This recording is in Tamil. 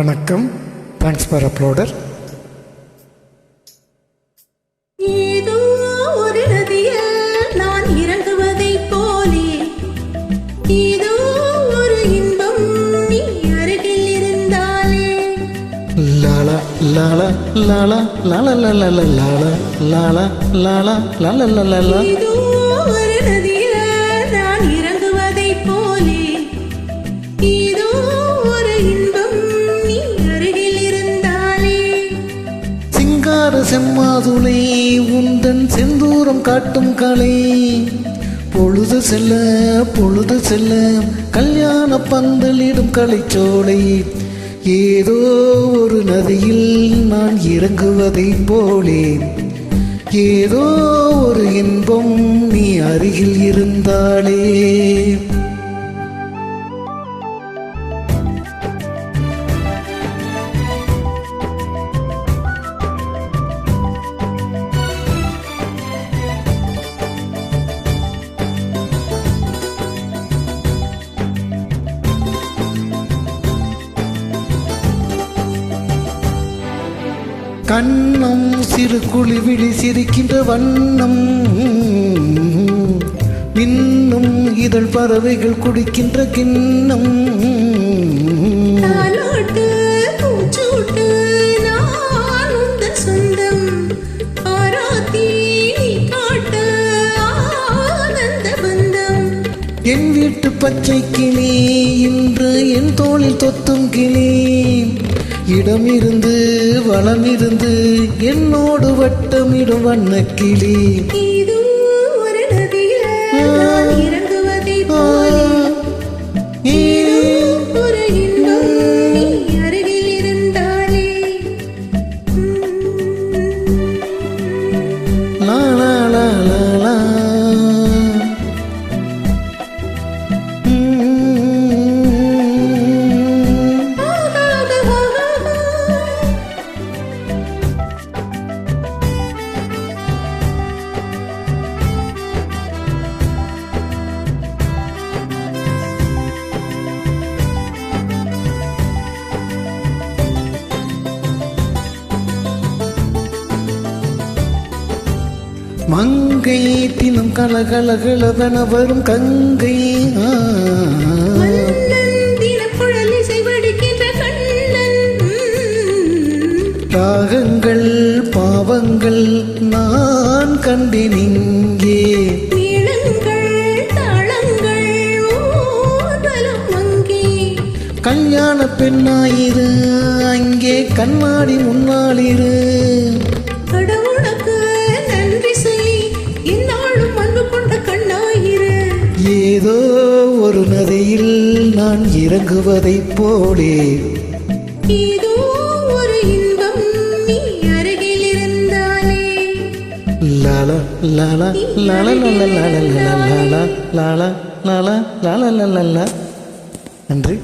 வணக்கம் தேங்க்ஸ் ஃபார் அப்லோடர் லாலா லாலா லாலா லாலா லாலா லாலா லாலா லாலா லாலா லாலா சிங்கார செம்மாதுளை உந்தன் செந்தூரம் காட்டும் கலை. பொழுது செல்ல பொழுது செல்ல கல்யாண பந்தலிடும் கலைச்சோலை. ஏதோ ஒரு நதியில் நான் இறங்குவதைப் போலே. ஏதோ ஒரு இன்பம் நீ அருகில் இருந்தாலே. கண்ணம் சிறு குழி விழி சிரிக்கின்ற வண்ணம். இன்னும் இதழ் பறவைகள் குடிக்கின்ற கிண்ணம். என் வீட்டு பச்சை கிளி இன்று என் தோளில் தொத்தும் கிளி. இடம் இருந்து வளம் இருந்து என்னோடு வட்டமிடும் வண்ண மங்கை தினம் கலகலகலவென வரும் கங்கை ராகங்கள் பாவங்கள் நான் கண்டேன் இங்கே. கல்யாண பெண்ணாயிரு அங்கே கண்ணாடி முன்னாளிரு. நதியில் நான் இறங்குவதைப் போலே ஏதோ ஒரு இன்பம் நீ அருகில் இருந்தாலே லாலா லாலா லாலா லாலா லாலா லாலா லாலா லாலா லாலா லாலா லாலா நன்றி